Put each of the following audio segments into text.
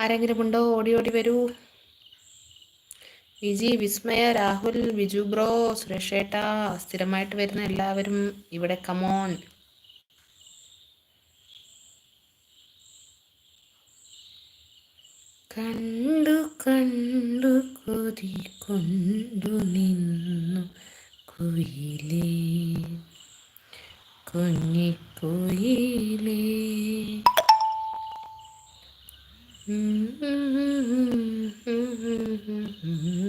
ആരെങ്കിലും ഉണ്ടോ? ഓടി ഓടി വരൂ. വിജി വിസ്മയ രാഹുൽ വിജു ബ്രോ സുരേഷേട്ട സ്ഥിരമായിട്ട് വരുന്ന എല്ലാവരും ഇവിടെ കമോൺ കണ്ടു കണ്ടു കൊതി കൊണ്ടു നിന്നു കുയിലേ. കുഞ്ഞിക്കുയിലേ കുയിലേ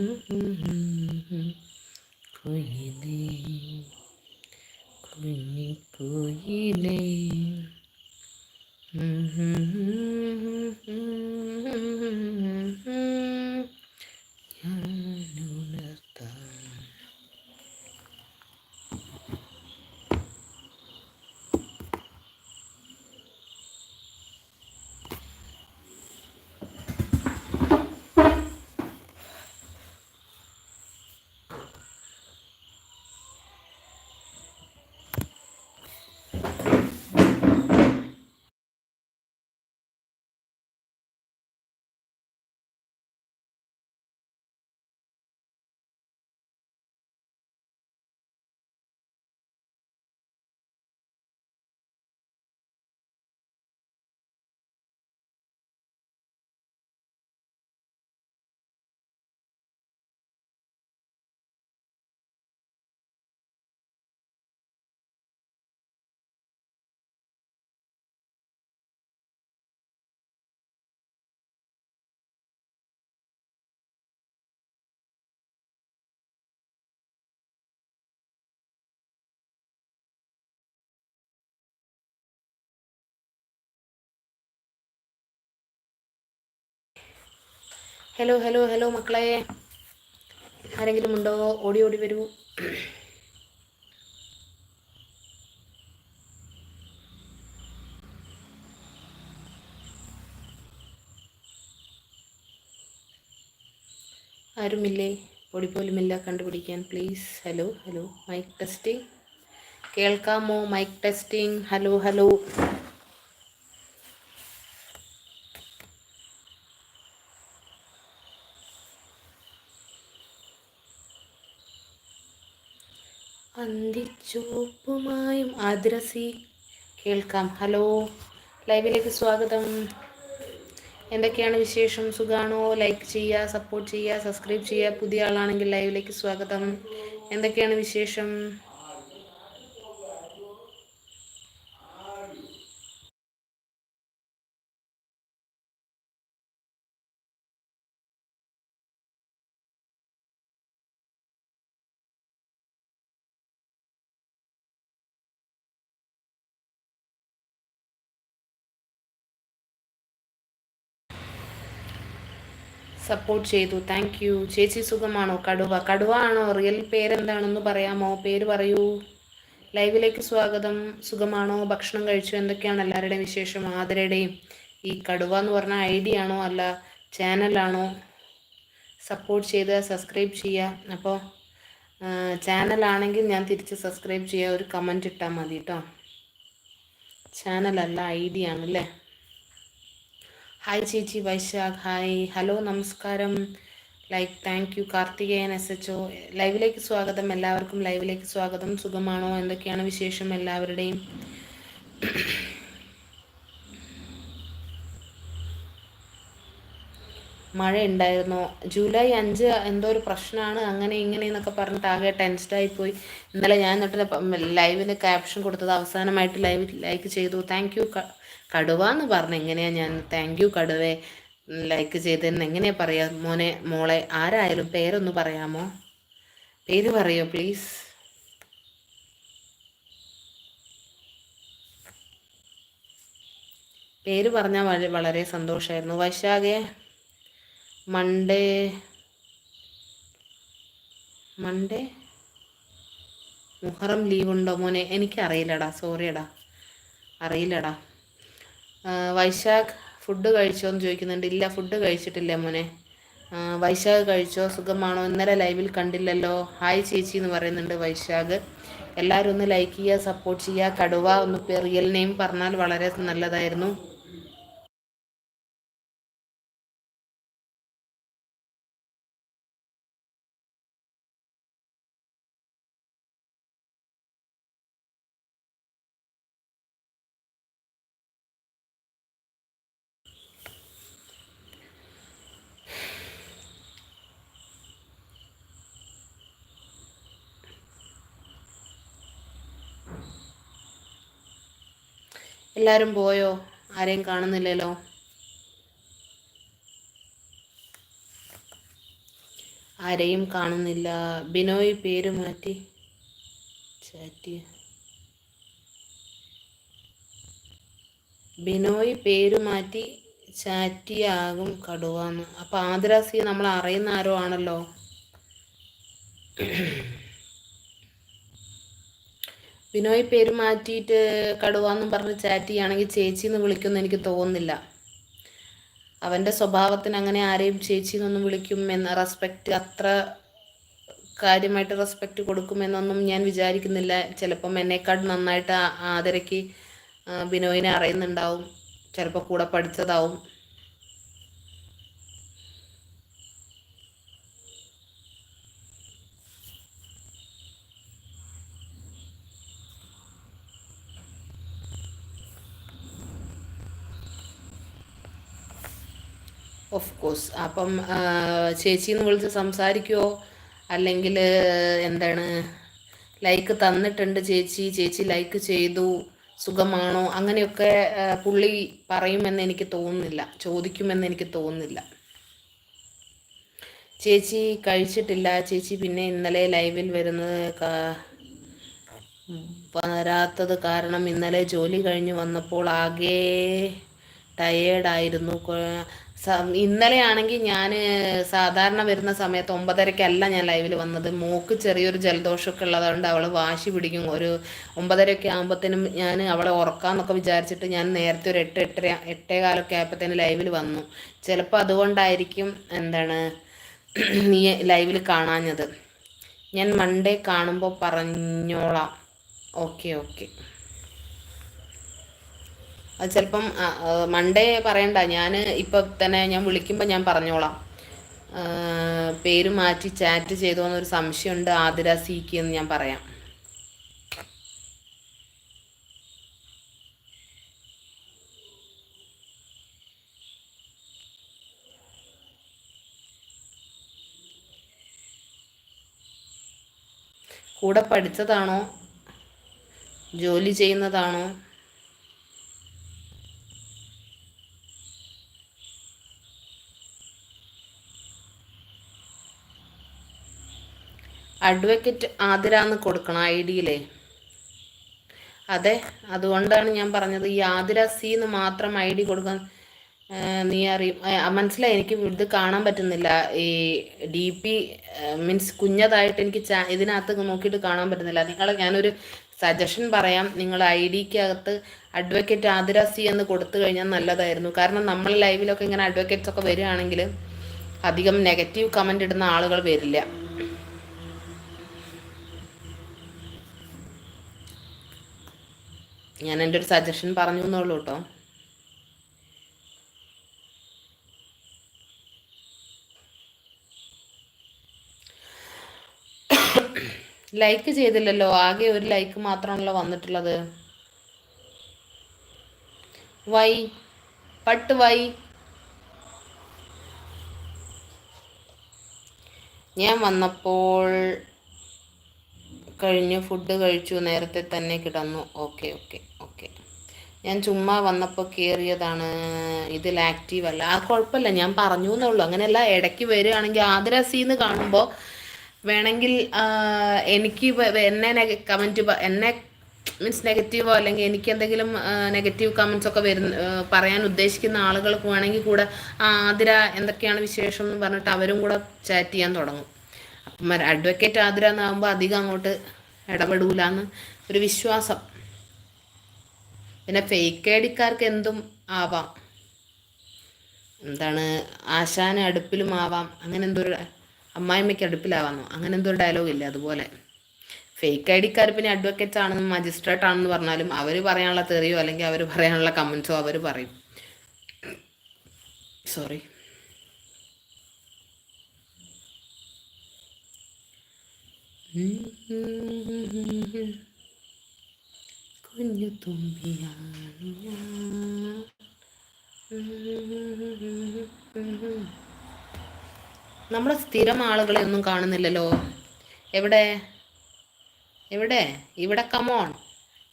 ഹലോ ഹലോ ഹലോ മക്കളെ. ആരെങ്കിലും ഉണ്ടോ ഓടി ഓടി വരൂ. ആരുമില്ലേ? പൊടിപ്പോലുമില്ല കണ്ടുപിടിക്കാൻ. Please hello hello mike testing കേൾക്കാമോ? മൈക്ക് ടെസ്റ്റിംഗ് ഹലോ ഹലോ അന്തിച്ചോപ്പുമായും ആദ്രസി കേൾക്കാം. ഹലോ ലൈവിലേക്ക് സ്വാഗതം. എന്തൊക്കെയാണ് വിശേഷം? സുഖാണോ? ലൈക്ക് ചെയ്യുക സപ്പോർട്ട് ചെയ്യുക സബ്സ്ക്രൈബ് ചെയ്യുക. പുതിയ ആളാണെങ്കിൽ ലൈവിലേക്ക് സ്വാഗതം. എന്തൊക്കെയാണ് വിശേഷം? സപ്പോർട്ട് ചെയ്തു. താങ്ക് യു ചേച്ചി സുഖമാണോ? കടുവ. കടുവ ആണോ റിയൽ പേരെന്താണെന്ന് പറയാമോ? പേര് പറയൂ. ലൈവിലേക്ക് സ്വാഗതം. സുഖമാണോ? ഭക്ഷണം കഴിച്ചു? എന്തൊക്കെയാണ് എല്ലാവരുടെയും വിശേഷം? ആദരയുടെയും ഈ കടുവ എന്ന് പറഞ്ഞ ഐ ഡി ആണോ? അല്ല ചാനലാണോ സപ്പോർട്ട് ചെയ്ത് സബ്സ്ക്രൈബ് ചെയ്യുക അപ്പോൾ ചാനലാണെങ്കിൽ ഞാൻ തിരിച്ച് സബ്സ്ക്രൈബ് ചെയ്യുക ഒരു കമന്റ് ഇട്ടാൽ മതി കേട്ടോ ചാനലല്ല ഐ ഡി ആണല്ലേ ഹായ് ചേച്ചി വൈശാഖ് ഹായ് ഹലോ നമസ്കാരം. Like thank you Karthikeyan S H O ലൈവിലേക്ക് സ്വാഗതം. എല്ലാവർക്കും ലൈവിലേക്ക് സ്വാഗതം. സുഖമാണോ? എന്തൊക്കെയാണ് വിശേഷം എല്ലാവരുടെയും? മഴ ഉണ്ടായിരുന്നോ ജൂലൈ അഞ്ച് എന്തോ ഒരു പ്രശ്നമാണ്. അങ്ങനെ ഇങ്ങനെ എന്നൊക്കെ പറഞ്ഞിട്ട് ആകെ ടെൻസ്ഡായി പോയി. ഇന്നലെ ഞാൻ എന്നിട്ട് ലൈവിന് ക്യാപ്ഷൻ കൊടുത്തത് അവസാനമായിട്ട് ലൈവ് ലൈക്ക് ചെയ്തു. താങ്ക് യു കടുവ എന്ന് പറഞ്ഞു എങ്ങനെയാ ഞാൻ താങ്ക് യു കടുവേ ലൈക്ക് ചെയ്തതെന്ന് എങ്ങനെയാ പറയാ? മോനെ മോളെ ആരായാലും പേരൊന്ന് പറയാമോ? പേര് പറയോ പ്ലീസ് പേര് പറഞ്ഞാൽ വളരെ സന്തോഷമായിരുന്നു വൈശാഖെ മൺഡേ മൺഡേ മുഹറം ലീവ് ഉണ്ടോ മോനെ? എനിക്കറിയില്ലടാ സോറിയടാ. അറിയില്ലടാ. വൈശാഖ് ഫുഡ് കഴിച്ചോ എന്ന് ചോദിക്കുന്നുണ്ട്. ഇല്ല ഫുഡ് കഴിച്ചിട്ടില്ല മോനെ. വൈശാഖ് കഴിച്ചോ? സുഖമാണോ? ഇന്നലെ ലൈവിൽ കണ്ടില്ലല്ലോ. ഹായ് ചേച്ചി എന്ന് പറയുന്നുണ്ട് വൈശാഖ്. എല്ലാവരും ഒന്ന് ലൈക്ക് ചെയ്യുക സപ്പോർട്ട് ചെയ്യുക. കടുവ ഒന്ന് റിയൽ നെയിം പറഞ്ഞാൽ വളരെ നല്ലതായിരുന്നു. എല്ലാവരും പോയോ? ആരെയും കാണുന്നില്ലല്ലോ. ആരെയും കാണുന്നില്ല. ബിനോയ് പേര് മാറ്റി. ചാറ്റി. ബിനോയ് പേര് മാറ്റി ചാറ്റിയാകും കടുവാന്ന് അപ്പൊ ആദിരാസി നമ്മൾ അറിയുന്ന ആരോ ആണല്ലോ? ബിനോയ് പേര് മാറ്റിയിട്ട് കടുവാന്നും പറഞ്ഞ് ചാറ്റ് ചെയ്യുകയാണെങ്കിൽ ചേച്ചി എന്ന് വിളിക്കുമെന്ന് എനിക്ക് തോന്നുന്നില്ല. അവന്റെ സ്വഭാവത്തിന് അങ്ങനെ ആരെയും ചേച്ചി എന്നൊന്നും വിളിക്കും എന്ന റെസ്പെക്റ്റ് അത്ര കാര്യമായിട്ട് റെസ്പെക്റ്റ് കൊടുക്കുമെന്നൊന്നും ഞാൻ വിചാരിക്കുന്നില്ല. ചിലപ്പം എന്നെക്കാട് നന്നായിട്ട് ആദരയ്ക്ക് ബിനോയിനെ അറിയുന്നുണ്ടാവും. ചിലപ്പോൾ കൂടെ പഠിച്ചതാവും. ഓഫ് കോഴ്സ് അപ്പം ചേച്ചിന്ന് വിളിച്ച് സംസാരിക്കുമോ അല്ലെങ്കിൽ എന്താണ് ലൈക്ക് തന്നിട്ടുണ്ട് ചേച്ചി ചേച്ചി ലൈക്ക് ചെയ്തു സുഖമാണോ? അങ്ങനെയൊക്കെ പുള്ളി പറയുമെന്ന് എനിക്ക് തോന്നുന്നില്ല. ചോദിക്കുമെന്ന് എനിക്ക് തോന്നുന്നില്ല. ചേച്ചി കഴിച്ചിട്ടില്ല. ചേച്ചി പിന്നെ ഇന്നലെ ലൈവിൽ വരുന്നത് വരാത്തത് കാരണം ഇന്നലെ ജോലി കഴിഞ്ഞ് വന്നപ്പോൾ ആകെ ടയേർഡായിരുന്നു ഇന്നലെയാണെങ്കിൽ ഞാൻ സാധാരണ വരുന്ന സമയത്ത് ഒമ്പതരക്കല്ല ഞാൻ ലൈവിൽ വന്നത്. മൂക്ക് ചെറിയൊരു ജലദോഷമൊക്കെ ഉള്ളതുകൊണ്ട് അവൾ വാശി പിടിക്കും. ഒരു ഒമ്പതരയൊക്കെ ആകുമ്പോഴത്തേനും ഞാൻ അവളെ ഉറക്കാമെന്നൊക്കെ വിചാരിച്ചിട്ട് ഞാൻ നേരത്തെ ഒരു എട്ട് എട്ടര എട്ടേ കാലൊക്കെ ആയപ്പോഴത്തേന് ലൈവിൽ വന്നു. ചിലപ്പോൾ അതുകൊണ്ടായിരിക്കും എന്താണ് നീ ലൈവിൽ കാണാഞ്ഞത്. ഞാൻ മൺഡേ കാണുമ്പോൾ പറഞ്ഞോളാം. Okay okay. അത് ചിലപ്പം മൺഡേ പറയണ്ട. ഞാൻ ഇപ്പം തന്നെ ഞാൻ വിളിക്കുമ്പോൾ ഞാൻ പറഞ്ഞോളാം. പേര് മാറ്റി ചാറ്റ് ചെയ്തോ എന്നൊരു സംശയമുണ്ട്. ആതിര സീക്ക് എന്ന് ഞാൻ പറയാം. കൂടെ പഠിച്ചതാണോ? ജോലി ചെയ്യുന്നതാണോ? അഡ്വക്കേറ്റ് ആതിരാന്ന് കൊടുക്കണം ഐ ഡിയിലേ അതെ അതുകൊണ്ടാണ് ഞാൻ പറഞ്ഞത് ഈ ആതിര സി എന്ന് മാത്രം ഐ ഡി കൊടുക്കാൻ നീ അറിയും മനസ്സിലായി എനിക്ക് ഇത് കാണാൻ പറ്റുന്നില്ല. ഈ ഡി പി മീൻസ് കുഞ്ഞതായിട്ട് എനിക്ക് ഇതിനകത്ത് നോക്കിയിട്ട് കാണാൻ പറ്റുന്നില്ല. നിങ്ങൾ ഞാനൊരു സജഷൻ പറയാം നിങ്ങൾ ഐ ഡിക്കകത്ത് അഡ്വക്കേറ്റ് ആതിര സി എന്ന് കൊടുത്തു കഴിഞ്ഞാൽ നല്ലതായിരുന്നു. കാരണം നമ്മൾ ലൈവിലൊക്കെ ഇങ്ങനെ അഡ്വക്കേറ്റ്സ് ഒക്കെ വരികയാണെങ്കിൽ അധികം നെഗറ്റീവ് കമന്റ് ഇടുന്ന ആളുകൾ വരില്ല. ഞാൻ എന്റെ ഒരു സജഷൻ പറഞ്ഞു എന്നുള്ളൂ കേട്ടോ ലൈക്ക് ചെയ്തില്ലല്ലോ ആകെ ഒരു ലൈക്ക് മാത്രമാണല്ലോ വന്നിട്ടുള്ളത്. വൈ പട്ട് വൈ ഞാൻ വന്നപ്പോൾ കഴിഞ്ഞ് ഫുഡ് കഴിച്ചു നേരത്തെ തന്നെ കിടന്നു. ഓക്കെ ഓക്കെ ഞാൻ ചുമ്മാ വന്നപ്പോൾ കയറിയതാണ് ഇതിൽ ആക്റ്റീവ് അല്ല. ആ കുഴപ്പമില്ല. ഞാൻ പറഞ്ഞു എന്നുള്ളൂ അങ്ങനെയല്ല ഇടയ്ക്ക് വരികയാണെങ്കിൽ ആദരസീന്ന് കാണുമ്പോൾ വേണമെങ്കിൽ എനിക്ക് എന്നെ കമന്റ് എന്നെ മീൻസ് നെഗറ്റീവോ അല്ലെങ്കിൽ എനിക്ക് എന്തെങ്കിലും നെഗറ്റീവ് കമൻസ് ഒക്കെ വരുന്ന പറയാൻ ഉദ്ദേശിക്കുന്ന ആളുകൾക്ക് വേണമെങ്കിൽ കൂടെ ആതിര എന്തൊക്കെയാണ് വിശേഷം എന്ന് പറഞ്ഞിട്ട് അവരും കൂടെ ചാറ്റ് ചെയ്യാൻ തുടങ്ങും. അപ്പം അഡ്വക്കേറ്റ് ആതിര എന്നാകുമ്പോൾ അധികം അങ്ങോട്ട് ഇടപെടൂലെന്ന് ഒരു വിശ്വാസം. പിന്നെ ഫേക്ക് ഐ ഡിക്കാർക്ക് എന്തും ആവാം. എന്താണ് ആശാന് അടുപ്പിലും ആവാം. അങ്ങനെ എന്തോ അമ്മായിമ്മയ്ക്ക് അടുപ്പിലാവാന്നോ? അങ്ങനെ എന്തോ ഡയലോഗ് ഇല്ല അതുപോലെ? ഫേക്ക് ഐ ഡിക്കാർ പിന്നെ അഡ്വക്കേറ്റ് ആണെന്നും മജിസ്ട്രേറ്റ് ആണെന്ന് പറഞ്ഞാലും അവർ പറയാനുള്ള തെറിയോ അല്ലെങ്കിൽ അവർ പറയാനുള്ള കമൻസോ അവർ പറയും. സോറി കുഞ്ഞു തുമ്പിയാണ് നമ്മളെ സ്ഥിരം ആളുകളെ ഒന്നും കാണുന്നില്ലല്ലോ. എവിടെ? എവിടെ? ഇവിടെ കമോൺ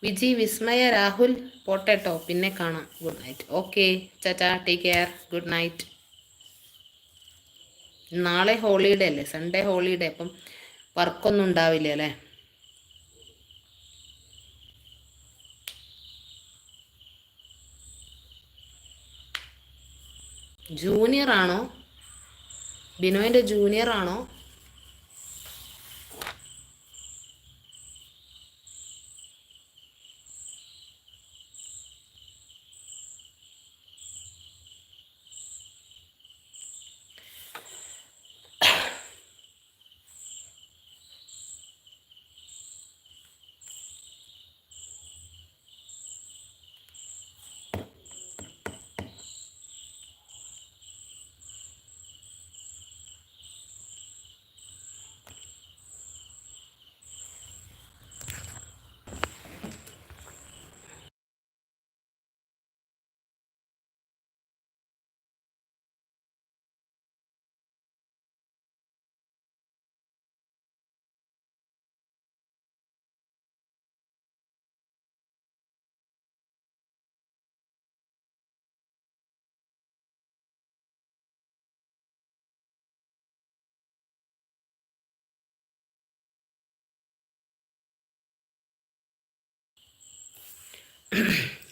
വിജി വിസ്മയ രാഹുൽ പോട്ടേട്ടോ. പിന്നെ കാണാം. ഗുഡ് നൈറ്റ് ഓക്കെ ചാച്ചാ ടേക്ക് കെയർ ഗുഡ് നൈറ്റ് നാളെ ഹോളിഡേ അല്ലേ? സൺഡേ ഹോളിഡേ അപ്പം വർക്കൊന്നും ഉണ്ടാവില്ല അല്ലേ? ജൂനിയർ ആണോ? ബിനോയിന്റെ ജൂനിയർ ആണോ?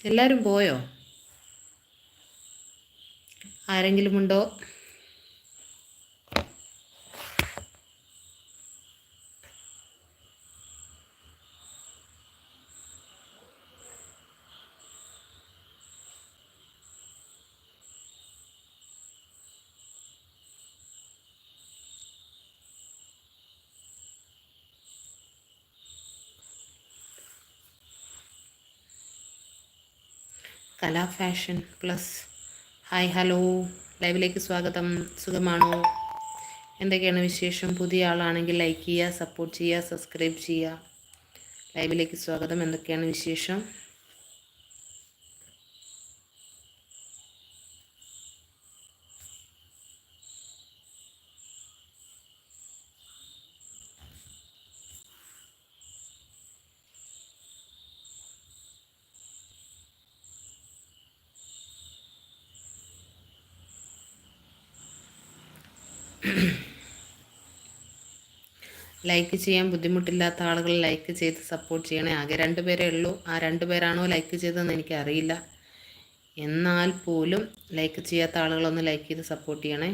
എല്ലാവരും പോയോ? ആരെങ്കിലും ഉണ്ടോ? Kala fashion plus. Hi hello. ലൈവിലേക്ക് സ്വാഗതം. സുഖമാണോ? എന്തൊക്കെയാണ് വിശേഷം? പുതിയ ആളാണെങ്കിൽ ലൈക്ക് ചെയ്യുക സപ്പോർട്ട് ചെയ്യുക സബ്സ്ക്രൈബ് ചെയ്യുക. ലൈവിലേക്ക് സ്വാഗതം. എന്തൊക്കെയാണ് വിശേഷം? ലൈക്ക് ചെയ്യാൻ ബുദ്ധിമുട്ടില്ലാത്ത ആളുകൾ ലൈക്ക് ചെയ്ത് സപ്പോർട്ട് ചെയ്യണേ. ആകെ രണ്ട് പേരേ ഉള്ളൂ. ആ രണ്ട് പേരാണോ ലൈക്ക് ചെയ്തതെന്ന് എനിക്കറിയില്ല. എന്നാൽ പോലും ലൈക്ക് ചെയ്യാത്ത ആളുകളൊന്ന് ലൈക്ക് ചെയ്ത് സപ്പോർട്ട് ചെയ്യണേ.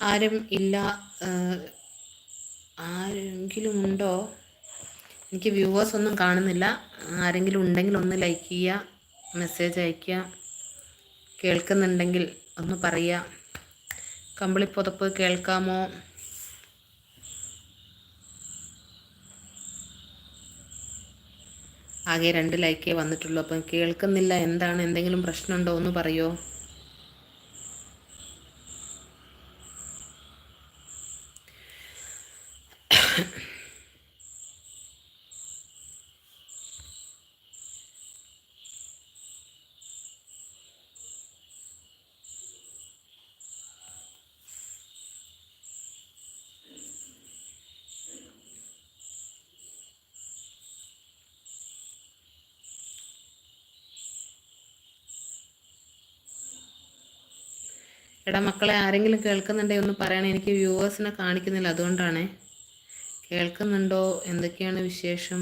ആരും ഇല്ല ആരെങ്കിലും ഉണ്ടോ? എനിക്ക് വ്യൂവേഴ്സ് ഒന്നും കാണുന്നില്ല. ആരെങ്കിലും ഉണ്ടെങ്കിൽ ഒന്ന് ലൈക്ക് ചെയ്യുക മെസ്സേജ് അയയ്ക്കുക കേൾക്കുന്നുണ്ടെങ്കിൽ ഒന്ന് പറയുക. കമ്പിളിപ്പുതപ്പ് കേൾക്കാമോ? ആകെ രണ്ട് ലൈക്കേ വന്നിട്ടുള്ളൂ. അപ്പം കേൾക്കുന്നില്ല എന്താണ് എന്തെങ്കിലും പ്രശ്നമുണ്ടോ ഒന്ന് പറയുമോ? എടാ മക്കളെ ആരെങ്കിലും കേൾക്കുന്നുണ്ടെങ്കിൽ ഒന്ന് പറയണേ. എനിക്ക് വ്യൂവേഴ്സിനെ കാണിക്കുന്നില്ല അതുകൊണ്ടാണ്. കേൾക്കുന്നുണ്ടോ? എന്തൊക്കെയാണ് വിശേഷം?